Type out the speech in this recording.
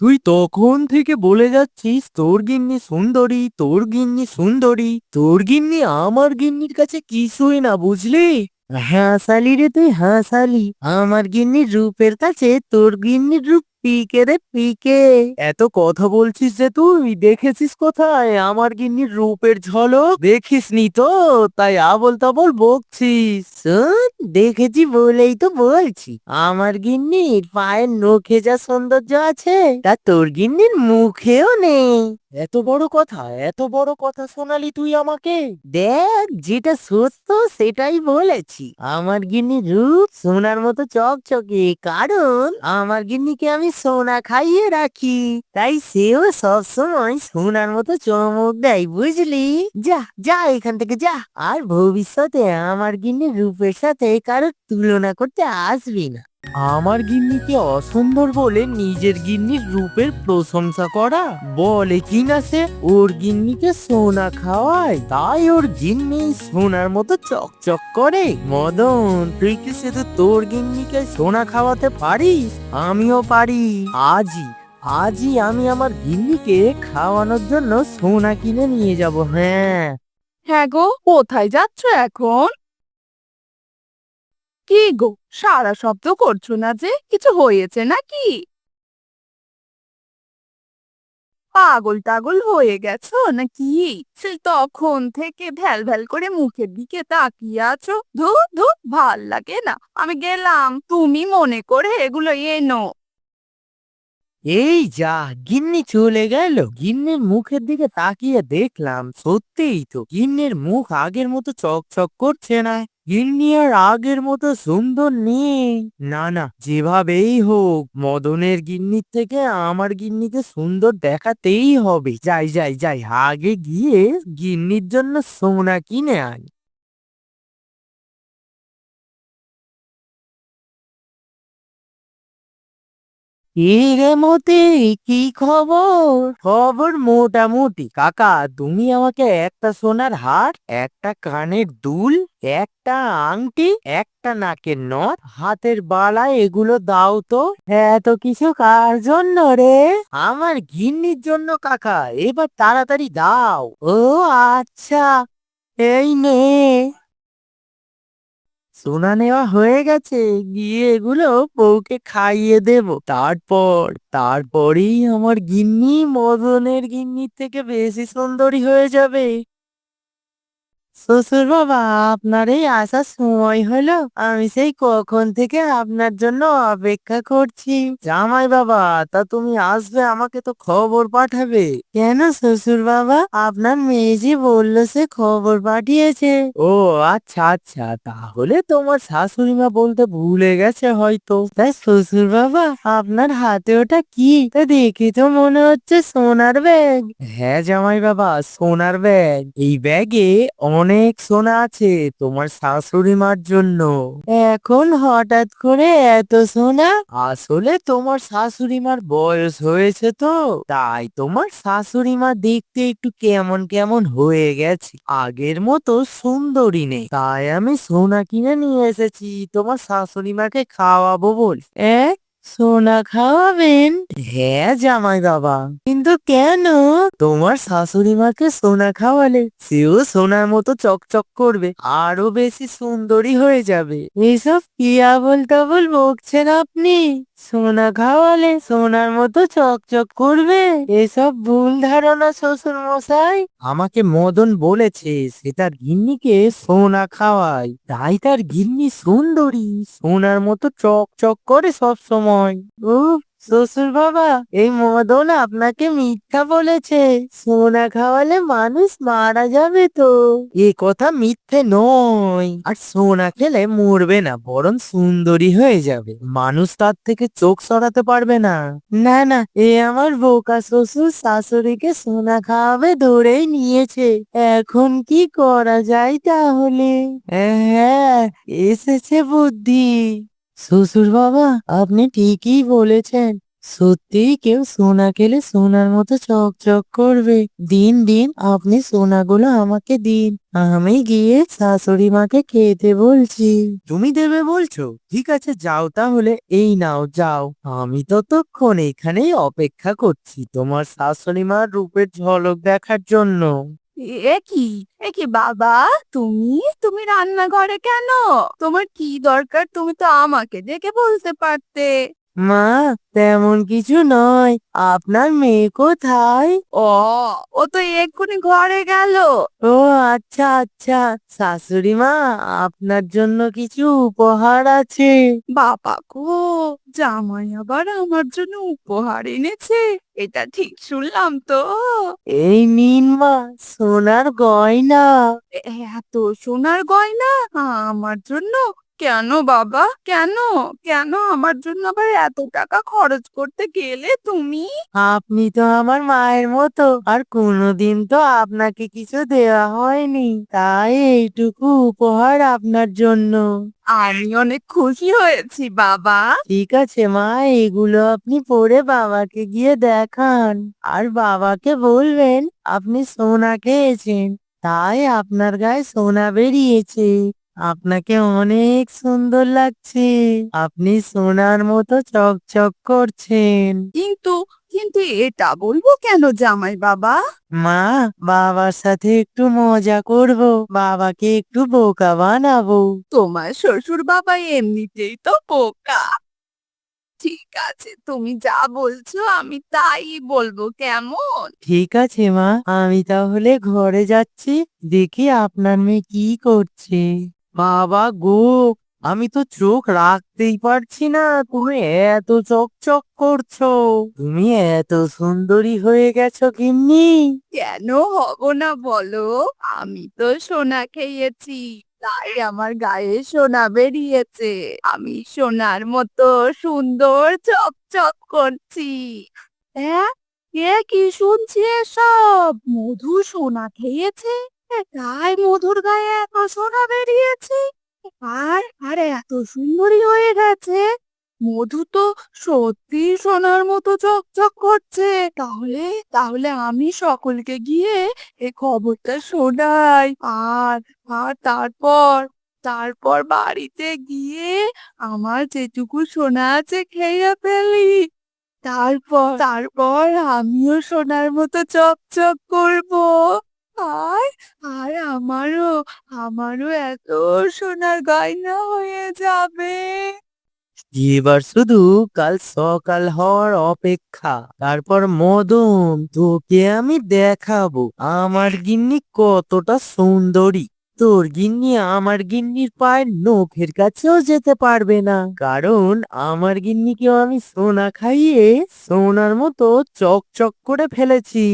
তুই তখন থেকে বলে যাচ্ছিস, তোর গিন্নি সুন্দরী, তোর গিন্নি সুন্দরী, তোর গিন্নি আমার গিন্নির কাছে কিছুই না বুঝলি? হাসালি রে তুই হাসালি আমার গিন্নির রূপের কাছে তোর গিন্নির রূপ পিকে রে পিকে। এত কথা বলছিস যে তুই, দেখেছিস কোথায়? আমার গিন্নির রূপের ঝলক দেখিসনি তো, তাই আবল তাবল বকছিস দেখেছি বলেই তো বলছি। আমার গিন্নির পায়ের নখে যা সৌন্দর্য আছে, তা তোর গিন্নির মুখেও নেই। এত বড় কথা, এত বড় কথা শোনালি তুই আমাকে? দেখ, যেটা সত্য সেটাই বলেছি। আমার গিন্নি রূপ সোনার মতো চকচকে, কারণ আমার গিন্নিকে আমি সোনা খাইয়ে রাখি তাই সেও সবসময় সোনার মতো চমক দেয়, বুঝলি? যা যা এখান থেকে, যা। আর ভবিষ্যতে আমার কিন্তু রূপের সাথে কারোর তুলনা করতে আসবি না। আমার গিন্নিকে অসুন্দর বলে নিজের গিন্নির রূপের প্রশংসা করা বলে কি না সে? ওর গিন্নিকে সোনা খাওয়ায়, তাই ওর গিন্নি সোনার মতো চকচক করে। মদন, তুই কি শুধু তোর গিন্নিকে সোনা খাওয়াতে পারিস? আমিও পারি। আজই আজই আমি আমার গিন্নিকে খাওয়ানোর জন্য সোনা কিনে নিয়ে যাব হ্যাঁ। হ্যাঁ গো, কোথায় যাচ্ছ এখন? কি গো, সারা শব্দ করছ না যে, কিছু হয়েছে নাকি? পাগল টাগল হয়ে গেছো নাকি? সেই তখন থেকে ভ্যাল ভ্যাল করে মুখের দিকে তাকিয়ে আছো। ধুর ধুর, ভালো লাগে না। আমি গেলাম, তুমি মনে করে এগুলো এনো। এই যা, গিন্নি চলে গেল। গিন্নির মুখের দিকে তাকিয়ে দেখলাম, সত্যিই তো, গিন্নির মুখ আগের মতো চকচক করছে না। গিন্নি আর আগের মতো সুন্দর নেই। না না, যেভাবেই হোক, মদনের গিন্নির থেকে আমার গিন্নিকে সুন্দর দেখাতেই হবে। যাই যাই যাই, আগে গিয়ে গিন্নির জন্য সোনা কিনে আনি। রে মতি কি খবর? খবর মোটামুটি। কাকা, তুমি আমাকে একটা সোনার হার, একটা কানের দুল, একটা আংটি, একটা নাকের নথ হাতের বালা এগুলো দাও তো। এত কিছু কার জন্য রে? আমার গিন্নির জন্য কাকা, এবার তাড়াতাড়ি দাও। ও আচ্ছা। এই নে। সোনা নেওয়া হয়ে গেছে, গিয়ে এগুলো বউকে খাইয়ে দেব। তারপর, তারপরেই আমার গিন্নি মদনের গিন্নির থেকে বেশি সুন্দরী হয়ে যাবে। শ্বশুর বাবা আপনার এই আসার সময় হলো। আমি সেই কখন থেকে আপনার জন্য অপেক্ষা করছি। জামাই বাবা তা তুমি আসবে, আমাকে তো খবর পাঠাবে। কেন শ্বশুর বাবা আপনার মেয়ে যে বলল, সে খবর পাঠিয়েছে। ও আচ্ছা আচ্ছা তাহলে তোমার শাশুড়ি মা বলতে ভুলে গেছে হয়তো। তাই শ্বশুর বাবা আপনার হাতে ওটা কি? তা দেখে তো মনে হচ্ছে সোনার ব্যাগ। হ্যাঁ জামাই বাবা সোনার ব্যাগ। এই ব্যাগে সোনা আছে তোমার শাশুড়ি মার জন্য। এখন হঠাৎ করে এত সোনা? আসলে তোমার শাশুড়ি মার বয়স হয়েছে তো, তাই তোমার শাশুড়ি মা দেখতে একটু কেমন কেমন হয়ে গেছে। আগের মতো সুন্দরী নেই, তাই আমি সোনা কিনে নিয়ে এসেছি, তোমার শাশুড়ি মাকে খাওয়াবো বল। এক সোনা খাওয়াবেন? হ্যাঁ জামাই বাবা। কিন্তু কেন? তোমার শাশুড়ি মাকে সোনা খাওয়ালে সেও সোনার মতো চকচক করবে, আরও বেশি সুন্দরী হয়ে যাবে। এসব কি আবল তাবল বকছেন আপনি? সোনা খাওয়ালে সোনার মতো চকচক করবে? এসব ভুল ধারণা শ্বশুর মশাই। আমাকে মদন বলেছে, সে তার গিন্নিকে সোনা খাওয়ায়। তাই তার গিন্নি সুন্দরী, সোনার মতো চকচক করে সব সময় উফ শ্বশুর বাবা, এই মদন আপনাকে মিথ্যা বলেছে। সোনা খাওয়ালে মানুষ মারা যাবে তো। এ কথা মিথ্যে নয়। আর সোনা খেলে মরবে না, বরং সুন্দরী হয়ে যাবে। মানুষ তার থেকে চোখ সরাতে পারবে না। না না, এ আমার বোকা শ্বশুর শাশুড়িকে সোনা খাওয়াবে ধরেই নিয়েছে। এখন কি করা যায় তাহলে? হ্যাঁ এসেছে বুদ্ধি। শ্বশুর বাবা, আপনি ঠিকই বলেছেন। সত্যি কেউ সোনা খেলে সোনার মতো চকচক করবে। দিন দিন আপনি সোনাগুলো আমাকে দিন। আমি গিয়ে শাশুড়ি মাকে খেতে বলছি। তুমি দেবে বলছো? ঠিক আছে, যাও তাহলে। এই নাও, যাও। আমি ততক্ষণ এখানেই অপেক্ষা করছি তোমার শাশুড়ি মার রূপের ঝলক দেখার জন্য। এ কি? এ কি বাবা? তুমি? তুমি রান্নাঘরে কেন? তোমার কি দরকার? তুমি তো আমাকে দেখে বলতে পারতে। মা তেমন কিছু নয়। আপনার মেয়ে কোথায়? ও ও তো এক্ষুনি ঘরে গেল। ও আচ্ছা আচ্ছা। শাশুড়ি মা আপনার জন্য কিছু উপহার আছে। বাবা গো জামাই আবার আমার জন্য উপহার এনেছে। এটা ঠিক শুনলাম তো। এই নিন মা সোনার গয়না। এত সোনার গয়না? আমার জন্য কেন বাবা? কেন? কেন আমার জন্য আবার এত টাকা খরচ করতে গেলে তুমি? আপনি তো আমার মায়ের মতো আর কোনোদিন তো আপনাকে কিছু দেওয়া হয়নি। তাই এইটুকু উপহার আপনার জন্য। আমি অনেক খুশি হয়েছি বাবা। ঠিক আছে মা এগুলো আপনি পরে বাবাকে গিয়ে দেখান। আর বাবাকে বলবেন আপনি সোনা খেয়েছেন। তাই আপনার গায়ে সোনা বেরিয়েছে। আপনাকে অনেক সুন্দর লাগছে। আপনি সোনার মতো চকচক করছেন। কিন্তু কিন্তু এটা বলব কেন জামাই বাবা? মা বাবার সাথে একটু মজা করব বাবাকে একটু বোকা বানাবো। তোমার শ্বশুর বাবা এমনিতেই তো বোকা। ঠিক আছে তুমি যা বলছো আমি তাই বলব কেমন? ঠিক আছে মা আমি তাহলে ঘরে যাচ্ছি দেখি আপনার মেয়ে কি করছে। বাবা গো, আমি তো চোখ রাখতেই পারছি না, তুমি এত চকচক করছ। তুমি এত সুন্দরী হয়ে গেছো গিন্নি। কেন হব না বলো? আমি তো সোনা খেয়েছি, তাই আমার গায়ে সোনা বেরিয়েছে। আমি সোনার মতো সুন্দর চকচক করছি। হ্যাঁ? কে কি শুনছি এসব? মধু সোনা খেয়েছে? তাই মধুর গায়ে এত সোনা বেরিয়েছে। আর আর এত সুন্দরী হয়ে গেছে। মধু তো সত্যি সোনার মতো চকচক করছে। তাহলে তাহলে আমি সকলকে গিয়ে এই খবরটা শোনাই। আর আর তারপর তারপর বাড়িতে গিয়ে আমার যেটুকু সোনা আছে খেয়ে ফেলি। তারপর তারপর আমিও সোনার মতো চকচক করব। আর আর আমারও আমারও এত সোনার গয়না হয়ে যাবে। এবার শুধু কাল সকাল হওয়ার অপেক্ষা, তারপর মদন তোকে আমি দেখাবো। আমার গিন্নি কতটা সুন্দরী। তোর গিন্নি আমার গিন্নির পায়ের নখের কাছেও যেতে পারবে না। কারণ আমার গিন্নিকেও আমি সোনা খাইয়ে সোনার মতো চকচক করে ফেলেছি।